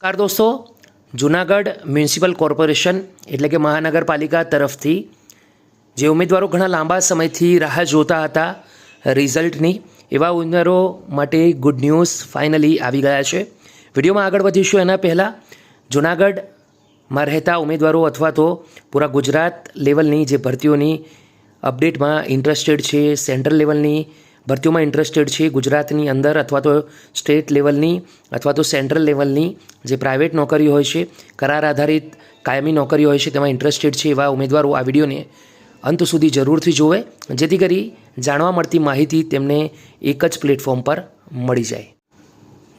નમસ્કાર દોસ્તો. Junagadh municipal corporation એટલે કે મહાનગરપાલિકા તરફથી જે ઉમેદવારો ઘણા લાંબા સમયથી રાહ જોતા હતા રિઝલ્ટની, એવા ઉમેદવારો માટે ગુડ ન્યૂઝ ફાઇનલી આવી ગયા છે. વિડીયોમાં આગળ વધીશું. એના પહેલાં જુનાગઢમાં રહેતા ઉમેદવારો અથવા તો પૂરા ગુજરાત લેવલની જે ભરતીઓની અપડેટમાં ઇન્ટરેસ્ટેડ છે, સેન્ટ્રલ લેવલની ભરતીઓમાં ઇન્ટરેસ્ટેડ છે ગુજરાતની અંદર અથવા તો સ્ટેટ લેવલની અથવા તો સેન્ટ્રલ લેવલની જે પ્રાઇવેટ નોકરીઓ હોય છે, કરાર આધારિત કાયમી નોકરીઓ હોય છે, તેમાં ઇન્ટરેસ્ટેડ છે એવા ઉમેદવારો આ વિડીયોને અંત સુધી જરૂરથી જોવે, જેથી કરી જાણવા મળતી માહિતી તેમને એક જ પ્લેટફોર્મ પર મળી જાય.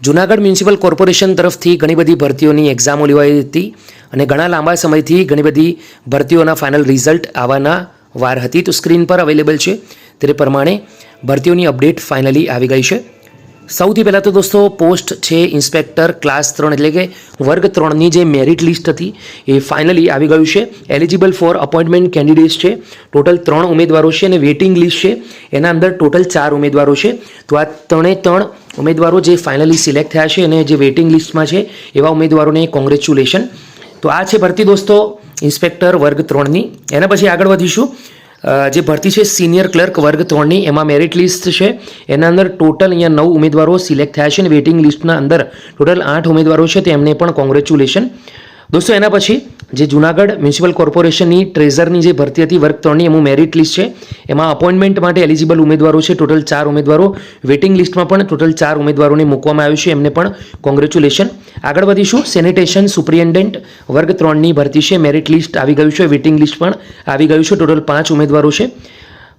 જુનાગઢ મ્યુનિસિપલ કોર્પોરેશન તરફથી ઘણી બધી ભરતીઓની એક્ઝામો લેવાઈ હતી અને ઘણા લાંબા સમયથી ઘણી બધી ભરતીઓના ફાઇનલ રિઝલ્ટ આવવાના વાર હતી. તો સ્ક્રીન પર અવેલેબલ છે. તે પ્રમાણે ભરતીઓની અપડેટ ફાઇનલી આવી ગઈ છે. સૌથી પહેલાં તો દોસ્તો, પોસ્ટ છે ઇન્સ્પેક્ટર ક્લાસ ત્રણ એટલે કે વર્ગ ત્રણની જે મેરિટ લિસ્ટ હતી એ ફાઇનલી આવી ગયું છે. એલિજિબલ ફોર અપોઇન્ટમેન્ટ કેન્ડિડેટ્સ છે. ટોટલ ત્રણ ઉમેદવારો છે અને વેઇટિંગ લિસ્ટ છે. એના અંદર ટોટલ ચાર ઉમેદવારો છે. તો આ ત્રણે ત્રણ ઉમેદવારો જે ફાઇનલી સિલેક્ટ થયા છે અને જે વેઇટિંગ લિસ્ટમાં છે, એવા ઉમેદવારોને કોંગ્રેચ્યુલેશન તો આ છે ભરતી દોસ્તો, ઇન્સ્પેક્ટર વર્ગ ત્રણની. એના પછી આગળ વધીશું. જે ભરતી છે સિનિયર ક્લર્ક વર્ગ ત્રણની એમાં મેરિટ લિસ્ટ છે. એના અંદર ટોટલ અહીંયા નવ ઉમેદવારો સિલેક્ટ થયા છે અને વેઇટિંગ લિસ્ટના અંદર ટોટલ આઠ ઉમેદવારો છે, તેમને પણ કોંગ્રેચ્યુલેશન દોસ્તો, એના પછી જે જુનાગઢ મ્યુનિસિપલ કોર્પોરેશનની ટ્રેઝરની જે ભરતી હતી વર્ગ ત્રણની, એમનું મેરિટ લિસ્ટ છે. એમાં અપોઇન્ટમેન્ટ માટે એલિજિબલ ઉમેદવારો છે ટોટલ ચાર ઉમેદવારો. વેઇટિંગ લિસ્ટમાં પણ ટોટલ ચાર ઉમેદવારોને મૂકવામાં આવ્યું છે. એમને પણ કોંગ્રેચ્યુલેશન આગળ વધીશું. સેનિટેશન સુપ્રિન્ટેન્ટ વર્ગ ત્રણની ભરતી છે. મેરિટ લિસ્ટ આવી ગયું છે. વેઇટિંગ લિસ્ટ પણ આવી ગયું છે. ટોટલ પાંચ ઉમેદવારો છે.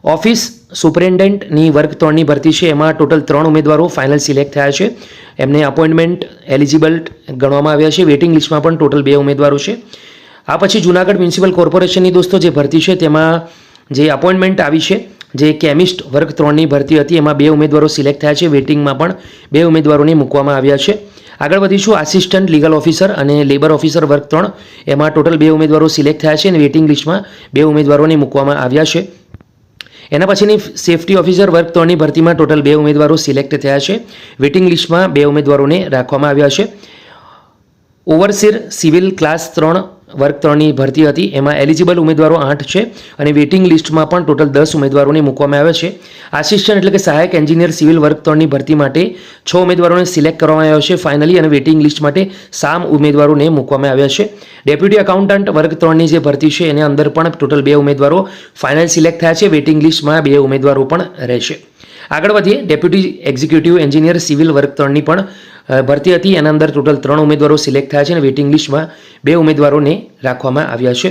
ઓફિસ સુપ્રિન્ટેન્ડન્ટની વર્ગ ત્રણની ભરતી છે. એમાં ટોટલ ત્રણ ઉમેદવારો ફાઇનલ સિલેક્ટ થયા છે. એમને અપોઇન્ટમેન્ટ એલિજિબલ ગણવામાં આવ્યા છે. વેઇટિંગ લિસ્ટમાં પણ ટોટલ બે ઉમેદવારો છે. આ પછી જુનાગઢ મ્યુનિસિપલ કોર્પોરેશનની દોસ્તો જે ભરતી છે, તેમાં જે અપોઇન્ટમેન્ટ આવી છે, જે કેમિસ્ટ વર્ગ ત્રણની ભરતી હતી, એમાં બે ઉમેદવારો સિલેક્ટ થયા છે. વેઇટિંગમાં પણ બે ઉમેદવારોને મૂકવામાં આવ્યા છે. આગળ વધીશું આસિસ્ટન્ટ લીગલ ઓફિસર અને લેબર ઓફિસર વર્ગ ત્રણ. એમાં ટોટલ બે ઉમેદવારો સિલેક્ટ થયા છે અને વેઇટિંગ લિસ્ટમાં બે ઉમેદવારોને મૂકવામાં આવ્યા છે. એના પછીની સેફટી ઓફિસર વર્ગ ત્રણની ભરતીમાં ટોટલ બે ઉમેદવારો સિલેક્ટ થયા છે. વેઇટિંગ લિસ્ટમાં બે ઉમેદવારોને રાખવામાં આવ્યા છે. ઓવરસીર સિવિલ ક્લાસ ત્રણ વર્ગ ત્રણની ભરતી હતી. એમાં એલિજિબલ ઉમેદવારો આઠ છે અને વેઇટિંગ લિસ્ટમાં પણ ટોટલ દસ ઉમેદવારોને મૂકવામાં આવ્યા છે. આસિસ્ટન્ટ એટલે કે સહાયક એન્જિનિયર સિવિલ વર્ગ ત્રણની ભરતી માટે છ ઉમેદવારોને સિલેક્ટ કરવામાં આવ્યા છે ફાઇનલી અને વેઇટિંગ લિસ્ટ માટે સામ ઉમેદવારોને મૂકવામાં આવ્યા છે. ડેપ્યુટી એકાઉન્ટન્ટ વર્ગ ત્રણની જે ભરતી છે એની અંદર પણ ટોટલ બે ઉમેદવારો ફાઇનલ સિલેક્ટ થયા છે. વેઇટિંગ લિસ્ટમાં બે ઉમેદવારો પણ રહેશે. આગળ વધીએ. ડેપ્યુટી એક્ઝિક્યુટિવ એન્જિનિયર સિવિલ વર્ગ ત્રણની પણ ભરતી હતી. એના અંદર ટોટલ ત્રણ ઉમેદવારો સિલેક્ટ થયા છે અને વેઇટિંગ લિસ્ટમાં બે ઉમેદવારોને રાખવામાં આવ્યા છે.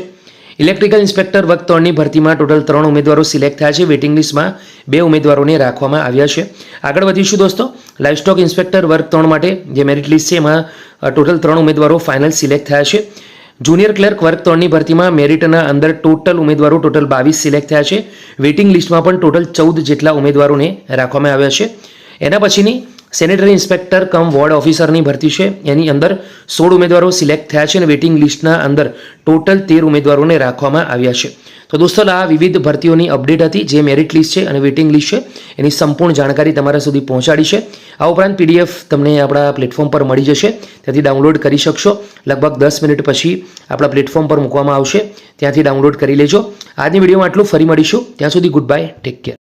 ઇલેક્ટ્રિકલ ઇન્સ્પેક્ટર વર્ગ ત્રણની ભરતીમાં ટોટલ ત્રણ ઉમેદવારો સિલેક્ટ થયા છે. વેઇટિંગ લિસ્ટમાં બે ઉમેદવારોને રાખવામાં આવ્યા છે. આગળ વધીશું દોસ્તો. લાઇવસ્ટોક ઇન્સ્પેક્ટર વર્ગ ત્રણ માટે જે મેરિટ લિસ્ટ છે, એમાં ટોટલ ત્રણ ઉમેદવારો ફાઇનલ સિલેક્ટ થયા છે. જુનિયર ક્લર્ક વર્ગ ત્રણની ભરતીમાં મેરિટના અંદર ટોટલ ઉમેદવારો ટોટલ બાવીસ સિલેક્ટ થયા છે. વેઇટિંગ લિસ્ટમાં પણ ટોટલ ચૌદ જેટલા ઉમેદવારોને રાખવામાં આવ્યા છે. એના પછીની સેનેટરી ઇન્સ્પેક્ટર કમ વોર્ડ ઓફિસરની ભરતી છે. એની અંદર સોળ ઉમેદવારો સિલેક્ટ થયા છે અને વેઇટિંગ લિસ્ટના અંદર ટોટલ તેર ઉમેદવારોને રાખવામાં આવ્યા છે. તો દોસ્તો આ વિવિધ ભરતીઓની અપડેટ હતી, જે મેરિટ લિસ્ટ છે અને વેઇટિંગ લિસ્ટ છે. એની સંપૂર્ણ જાણકારી તમારા સુધી પહોંચાડી છે. આ ઉપરાંત પીડીએફ તમને આપણા પ્લેટફોર્મ પર મળી જશે. ત્યાંથી ડાઉનલોડ કરી શકશો. લગભગ દસ મિનિટ પછી આપણા પ્લેટફોર્મ પર મૂકવામાં આવશે. ત્યાંથી ડાઉનલોડ કરી લેજો. આજની વિડીયોમાં આટલું. ફરી મળીશું. ત્યાં સુધી ગુડ બાય ટેક કેર